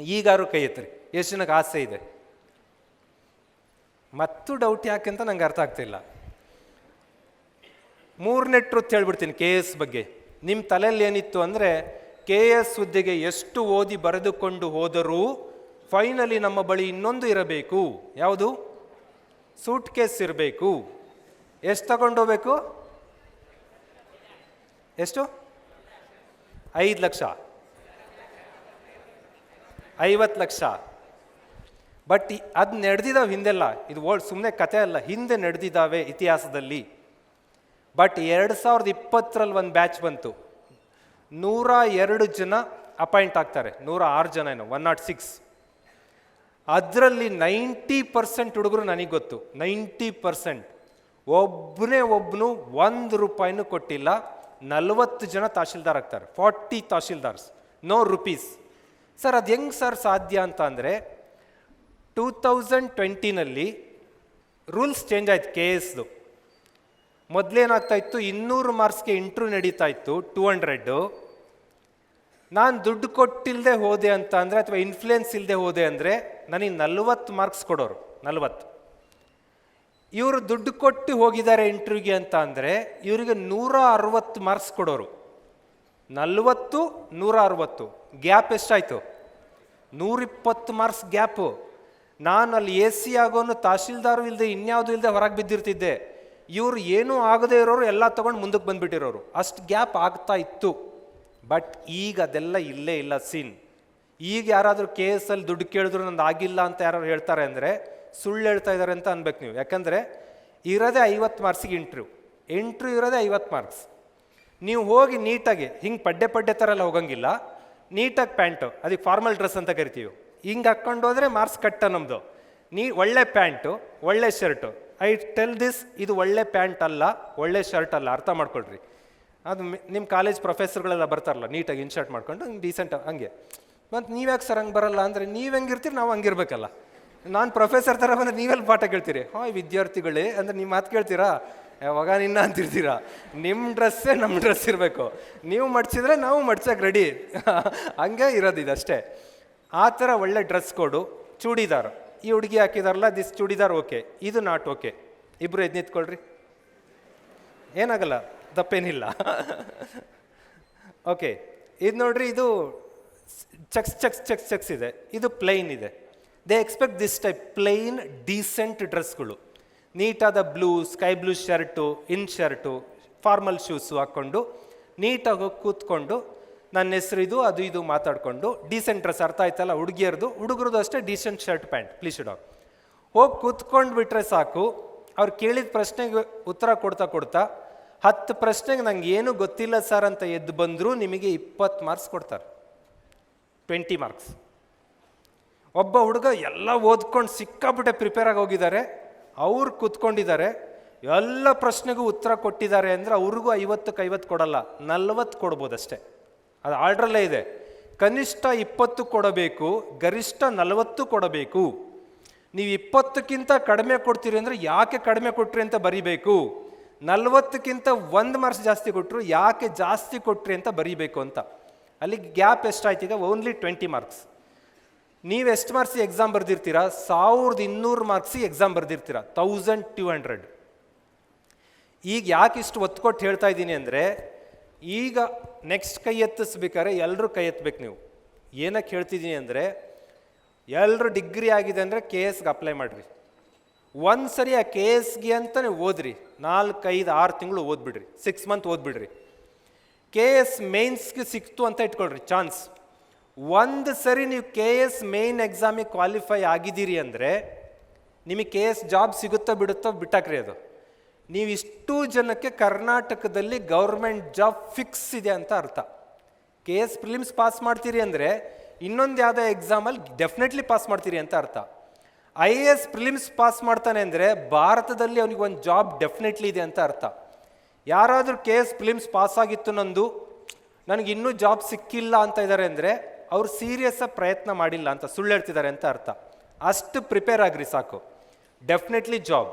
ಈಗಾರು ಕೈ ಎತ್ತರಿ. ಎಷ್ಟು ಜನಕ್ಕೆ ಆಸೆ ಇದೆ. ಮತ್ತು ಡೌಟ್ ಯಾಕೆ ಅಂತ ನಂಗೆ ಅರ್ಥ ಆಗ್ತಿಲ್ಲ ಮೂರನೇ ಟ್ರುತ್ ಹೇಳ್ಬಿಡ್ತೀನಿ ಕೆ ಎಸ್ ಬಗ್ಗೆ. ನಿಮ್ಮ ತಲೆಯಲ್ಲಿ ಏನಿತ್ತು ಅಂದರೆ ಕೆ ಎಸ್ ಹುದ್ದೆಗೆ ಎಷ್ಟು ಓದಿ ಬರೆದುಕೊಂಡು ಹೋದರೂ ಫೈನಲಿ ನಮ್ಮ ಬಳಿ ಇನ್ನೊಂದು ಇರಬೇಕು. ಯಾವುದು? ಸೂಟ್ ಕೇಸ್ ಇರಬೇಕು. ಎಷ್ಟು ತಗೊಂಡೋಗ್ಬೇಕು ಎಷ್ಟು? ಐದು ಲಕ್ಷ. ಐವತ್ತು ಲಕ್ಷ. ಬಟ್ ಅದು ನಡೆದಿದ್ದಾವೆ ಹಿಂದೆಲ್ಲ, ಇದು ಓಲ್ಡ್ ಸುಮ್ಮನೆ ಕತೆ ಅಲ್ಲ, ಹಿಂದೆ ನಡೆದಿದ್ದಾವೆ ಇತಿಹಾಸದಲ್ಲಿ. ಬಟ್ ಎರಡು ಸಾವಿರದ ಇಪ್ಪತ್ತರಲ್ಲಿ ಒಂದು ಬ್ಯಾಚ್ ಬಂತು. ನೂರ ಎರಡು ಜನ ಅಪಾಯಿಂಟ್ ಆಗ್ತಾರೆ. ನೂರ ಆರು ಜನ ಏನೋ ಒನ್ ನಾಟ್ ಸಿಕ್ಸ್ ಅದರಲ್ಲಿ ನೈಂಟಿ ಪರ್ಸೆಂಟ್ ಹುಡುಗರು ನನಗೆ ಗೊತ್ತು. Ninety percent. ಒಬ್ಬನೇ ಒಬ್ಬನು ಒಂದು ರೂಪಾಯಿನೂ ಕೊಟ್ಟಿಲ್ಲ. ನಲವತ್ತು ಜನ ತಹಶೀಲ್ದಾರ್ ಆಗ್ತಾರೆ. Forty tahsildars. No rupees sir, ಅದು ಹೆಂಗೆ ಸರ್ ಸಾಧ್ಯ ಅಂತ ಅಂದರೆ ಟೂ ತೌಸಂಡ್ ಟ್ವೆಂಟಿನಲ್ಲಿ ರೂಲ್ಸ್ ಚೇಂಜ್ ಆಯಿತು ಕೆ ಎಸ್ದು ಮೊದಲೇನಾಗ್ತಾ ಇತ್ತು, ಇನ್ನೂರು ಮಾರ್ಕ್ಸ್ಗೆ ಇಂಟ್ರೂ ನಡೀತಾ ಇತ್ತು ಟೂ ಹಂಡ್ರೆಡ್ಡು ನಾನು ದುಡ್ಡು ಕೊಟ್ಟಿಲ್ಲದೆ ಹೋದೆ ಅಂತ ಅಂದರೆ, ಅಥವಾ ಇನ್ಫ್ಲುಯೆನ್ಸ್ ಇಲ್ಲದೆ ಹೋದೆ ಅಂದರೆ, ನನಗೆ ನಲ್ವತ್ತು ಮಾರ್ಕ್ಸ್ ಕೊಡೋರು, ನಲ್ವತ್ತು. ಇವರು ದುಡ್ಡು ಕೊಟ್ಟು ಹೋಗಿದ್ದಾರೆ ಇಂಟ್ರ್ಯೂಗೆ ಅಂತ ಅಂದರೆ, ಇವರಿಗೆ ನೂರ ಅರವತ್ತು ಮಾರ್ಕ್ಸ್ ಕೊಡೋರು. ನಲ್ವತ್ತು ನೂರ ಅರವತ್ತು ಗ್ಯಾಪ್ ಎಷ್ಟಾಯಿತು? ನೂರಿಪ್ಪತ್ತು ಮಾರ್ಕ್ಸ್ ಗ್ಯಾಪು. ನಾನು ಅಲ್ಲಿ ಎ ಸಿ ಆಗೋನು ತಹಶೀಲ್ದಾರು ಇಲ್ಲದೆ ಇನ್ಯಾವುದು ಇಲ್ಲದೆ ಹೊರಗೆ ಬಿದ್ದಿರ್ತಿದ್ದೆ. ಇವರು ಏನೂ ಆಗದೇ ಇರೋರು ಎಲ್ಲ ತೊಗೊಂಡು ಮುಂದಕ್ಕೆ ಬಂದುಬಿಟ್ಟಿರೋರು. ಅಷ್ಟು ಗ್ಯಾಪ್ ಆಗ್ತಾ ಇತ್ತು. ಬಟ್ ಈಗ ಅದೆಲ್ಲ ಇಲ್ಲೇ ಇಲ್ಲ ಸೀನ್. ಈಗ ಯಾರಾದರೂ ಕೆ ಎಸ್ ಅಲ್ಲಿ ದುಡ್ಡು ಕೇಳಿದ್ರು ನಂದು ಆಗಿಲ್ಲ ಅಂತ ಯಾರು ಹೇಳ್ತಾರೆ ಅಂದರೆ ಸುಳ್ಳು ಹೇಳ್ತಾ ಇದ್ದಾರೆ ಅಂತ ಅನ್ಬೇಕು ನೀವು. ಯಾಕಂದರೆ ಇರೋದೇ ಐವತ್ತು ಮಾರ್ಕ್ಸಿಗೆ ಇಂಟ್ರ್ಯೂ ಇಂಟ್ರ್ಯೂ ಇರೋದೇ ಐವತ್ತು ಮಾರ್ಕ್ಸ್. ನೀವು ಹೋಗಿ ನೀಟಾಗಿ, ಹಿಂಗೆ ಪಡ್ಡೆ ಪಡ್ಡೆ ಥರ ಎಲ್ಲ ಹೋಗಂಗಿಲ್ಲ. ನೀಟಾಗಿ ಪ್ಯಾಂಟು. ಅದಕ್ಕೆ ಫಾರ್ಮಲ್ ಡ್ರೆಸ್ ಅಂತ ಕರಿತೀವಿ. ಹಿಂಗೆ ಹಾಕ್ಕೊಂಡು ಹೋದರೆ ಮಾರ್ಕ್ಸ್ ಕಟ್ಟ ನಮ್ಮದು ನೀ ಒಳ್ಳೆ ಪ್ಯಾಂಟು, ಒಳ್ಳೆ ಶರ್ಟು. ಐ ಟೆಲ್ ದಿಸ್ ಇದು ಒಳ್ಳೆ ಪ್ಯಾಂಟ್ ಅಲ್ಲ ಒಳ್ಳೆ ಶರ್ಟ್ ಅಲ್ಲ ಅರ್ಥ ಮಾಡ್ಕೊಳ್ರಿ. ಅದು ನಿಮ್ಮ ಕಾಲೇಜ್ ಪ್ರೊಫೆಸರ್ಗಳೆಲ್ಲ ಬರ್ತಾರಲ್ಲ, ನೀಟಾಗಿ ಇನ್ಶರ್ಟ್ ಮಾಡ್ಕೊಂಡು ಹಂಗೆ ಡೀಸೆಂಟ್ ಹಂಗೆ. ಮತ್ತು ನೀವ್ಯಾಕೆ ಸರ್ ಹಂಗೆ ಬರಲ್ಲ ಅಂದರೆ ನೀವು ಹೆಂಗಿರ್ತೀರಿ ನಾವು ಹಂಗಿರ್ಬೇಕಲ್ಲ ನಾನು ಪ್ರೊಫೆಸರ್ ಥರ ಬಂದರೆ ನೀವೆಲ್ಲ ಪಾಠ ಕೇಳ್ತೀರಿ? ಹಾಯ್ ವಿದ್ಯಾರ್ಥಿಗಳೇ, ಅಂದರೆ ನೀವು ಮಾತು ಕೇಳ್ತೀರಾ? ಯಾವಾಗ ನಿನ್ನ ಅಂತಿರ್ತೀರಾ? ನಿಮ್ಮ ಡ್ರೆಸ್ಸೇ ನಮ್ಮ ಡ್ರೆಸ್ ಇರಬೇಕು. ನೀವು ಮಡ್ಸಿದ್ರೆ ನಾವು ಮಡ್ಸಕ್ಕೆ ರೆಡಿ ಹಂಗೆ ಇರೋದು ಅಷ್ಟೇ ಆ ಥರ ಒಳ್ಳೆ ಡ್ರೆಸ್ ಕೊಡು ಚೂಡಿದಾರ್. ಈ ಹುಡುಗಿ ಹಾಕಿದಾರಲ್ಲ ದಿಸ್ ಚೂಡಿದಾರ್ ಓಕೆ ಇದು ನಾಟ್ ಓಕೆ ಇಬ್ಬರು ಎದ್ದು ನಿಂತ್ಕೊಳ್ರಿ. ಏನಾಗಲ್ಲ ತಪ್ಪೇನಿಲ್ಲ ಓಕೆ ಇದು ನೋಡ್ರಿ, ಇದು ಚಕ್ಸ್ ಚಕ್ಸ್ ಚಕ್ಸ್ ಚಕ್ಸ್ ಇದೆ. ಇದು ಪ್ಲೈನ್ ಇದೆ. They expect this type plain decent ಡ್ರೆಸ್ಗಳು ನೀಟಾದ blue, sky blue shirt, in shirt, formal shoes ಹಾಕ್ಕೊಂಡು ನೀಟಾಗಿ ಕೂತ್ಕೊಂಡು ನನ್ನ ಹೆಸರು ಇದು, ಅದು ಇದು ಮಾತಾಡಿಕೊಂಡು ಡೀಸೆಂಟ್ ಡ್ರೆಸ್ ಅರ್ಥ ಆಯ್ತಲ್ಲ? ಹುಡುಗಿಯರ್ದು ಹುಡುಗರದು ಅಷ್ಟೇ ಡೀಸೆಂಟ್ ಶರ್ಟ್ ಪ್ಯಾಂಟ್ ಪ್ಲೀಸ್ ಡಾಗ್ ಹೋಗಿ ಕೂತ್ಕೊಂಡು ಬಿಟ್ರೆ ಸಾಕು. ಅವ್ರು ಕೇಳಿದ ಪ್ರಶ್ನೆಗೆ ಉತ್ತರ ಕೊಡ್ತಾ ಕೊಡ್ತಾ, ಹತ್ತು ಪ್ರಶ್ನೆಗೆ ನಂಗೆ ಏನು ಗೊತ್ತಿಲ್ಲ ಸರ್ ಅಂತ ಎದ್ದು ಬಂದರೂ ನಿಮಗೆ ಇಪ್ಪತ್ತು ಮಾರ್ಕ್ಸ್ ಕೊಡ್ತಾರೆ. ಟ್ವೆಂಟಿ ಮಾರ್ಕ್ಸ್ ಒಬ್ಬ ಹುಡುಗ ಎಲ್ಲ ಓದ್ಕೊಂಡು ಸಿಕ್ಕಾಪಟ್ಟೆ ಪ್ರಿಪೇರ್ ಆಗಿ ಹೋಗಿದ್ದಾರೆ. ಅವ್ರು ಕೂತ್ಕೊಂಡಿದ್ದಾರೆ, ಎಲ್ಲ ಪ್ರಶ್ನೆಗೂ ಉತ್ತರ ಕೊಟ್ಟಿದ್ದಾರೆ ಅಂದರೆ ಅವ್ರಿಗೂ ಐವತ್ತಕ್ಕೆ ಐವತ್ತು ಕೊಡಲ್ಲ, ನಲ್ವತ್ತು ಕೊಡ್ಬೋದಷ್ಟೇ. ಅದು ಆರ್ಡ್ರಲ್ಲೇ ಇದೆ. ಕನಿಷ್ಠ ಇಪ್ಪತ್ತು ಕೊಡಬೇಕು, ಗರಿಷ್ಠ ನಲವತ್ತು ಕೊಡಬೇಕು. ನೀವು ಇಪ್ಪತ್ತಕ್ಕಿಂತ ಕಡಿಮೆ ಕೊಡ್ತೀರಿ ಅಂದರೆ ಯಾಕೆ ಕಡಿಮೆ ಕೊಟ್ರಿ ಅಂತ ಬರಿಬೇಕು? ನಲವತ್ತಕ್ಕಿಂತ ಒಂದು ಮಾರ್ಕ್ಸ್ ಜಾಸ್ತಿ ಕೊಟ್ಟರು ಯಾಕೆ ಜಾಸ್ತಿ ಕೊಟ್ರಿ ಅಂತ ಬರಿಬೇಕು ಅಂತ. ಅಲ್ಲಿ ಗ್ಯಾಪ್ ಎಷ್ಟಾಯ್ತು ಈಗ ಓನ್ಲಿ ಟ್ವೆಂಟಿ ಮಾರ್ಕ್ಸ್ ನೀವು ಎಷ್ಟು ಮಾರ್ಕ್ಸಿ ಎಕ್ಸಾಮ್ ಬರ್ದಿರ್ತೀರಾ? ಸಾವಿರದ ಇನ್ನೂರು ಮಾರ್ಕ್ಸಿ ಎಕ್ಸಾಮ್ ಬರ್ದಿರ್ತೀರಾ? ತೌಸಂಡ್ ಟೂ ಹಂಡ್ರೆಡ್ ಈಗ ಯಾಕೆ ಇಷ್ಟು ಒತ್ತು ಕೊಟ್ಟು ಹೇಳ್ತಾ ಇದ್ದೀನಿ ಅಂದರೆ, ಈಗ ನೆಕ್ಸ್ಟ್ ಕೈ ಎತ್ತಿಸ್ಬೇಕಾದ್ರೆ ಎಲ್ಲರೂ ಕೈ ಎತ್ತಬೇಕು ನೀವು. ಏನಕ್ಕೆ ಹೇಳ್ತಿದ್ದೀನಿ ಅಂದರೆ ಎಲ್ಲರೂ ಡಿಗ್ರಿ ಆಗಿದೆ ಅಂದರೆ ಕೆ ಎಸ್ಗೆ ಅಪ್ಲೈ ಮಾಡಿರಿ. ಒಂದು ಸರಿ ಆ ಕೆ ಎಸ್ಗೆ ಅಂತಲೇ ಓದ್ರಿ. ನಾಲ್ಕೈದು ಆರು ತಿಂಗಳು ಓದ್ಬಿಡ್ರಿ. ಸಿಕ್ಸ್ ಮಂತ್ ಓದ್ಬಿಡ್ರಿ. ಕೆ ಎಸ್ ಮೇನ್ಸ್ಗೆ ಸಿಕ್ತು ಅಂತ ಇಟ್ಕೊಳ್ರಿ ಚಾನ್ಸ್ ಒಂದು ಸರಿ ನೀವು ಕೆ ಎಸ್ ಮೇನ್ ಎಕ್ಸಾಮಿಗೆ ಕ್ವಾಲಿಫೈ ಆಗಿದ್ದೀರಿ ಅಂದರೆ, ನಿಮಗೆ ಕೆ ಎಸ್ ಜಾಬ್ ಸಿಗುತ್ತೋ ಬಿಡುತ್ತೋ ಬಿಟ್ಟಾಕ್ರಿ ಅದು. ನೀವು ಇಷ್ಟು ಜನಕ್ಕೆ ಕರ್ನಾಟಕದಲ್ಲಿ ಗೌರ್ಮೆಂಟ್ ಜಾಬ್ ಫಿಕ್ಸ್ ಇದೆ ಅಂತ ಅರ್ಥ. ಕೆ ಎಸ್ ಪ್ರಿಲಿಮ್ಸ್ ಪಾಸ್ ಮಾಡ್ತೀರಿ ಅಂದರೆ, ಇನ್ನೊಂದು ಯಾವುದೋ ಎಕ್ಸಾಮಲ್ಲಿ ಡೆಫಿನೆಟ್ಲಿ ಪಾಸ್ ಮಾಡ್ತೀರಿ ಅಂತ ಅರ್ಥ. I A S prelims pass ಮಾಡ್ತಾನೆ ಅಂದರೆ, ಭಾರತದಲ್ಲಿ ಅವನಿಗೆ ಒಂದು ಜಾಬ್ ಡೆಫಿನೆಟ್ಲಿ ಇದೆ ಅಂತ ಅರ್ಥ. ಯಾರಾದರೂ ಕೆ ಎಸ್ ಪ್ರಿಲಿಮ್ಸ್ ಪಾಸ್ ಆಗಿತ್ತು ನಂದು, ನನಗೆ ಇನ್ನೂ ಜಾಬ್ ಸಿಕ್ಕಿಲ್ಲ ಅಂತ ಇದ್ದಾರೆ ಅಂದರೆ ಅವ್ರು ಸೀರಿಯಸ್ಸಾಗಿ ಪ್ರಯತ್ನ ಮಾಡಿಲ್ಲ ಅಂತ ಸುಳ್ಳು ಹೇಳ್ತಿದ್ದಾರೆ ಅಂತ ಅರ್ಥ. ಅಷ್ಟು ಪ್ರಿಪೇರ್ ಆಗ್ರಿ ಸಾಕು. Definitely job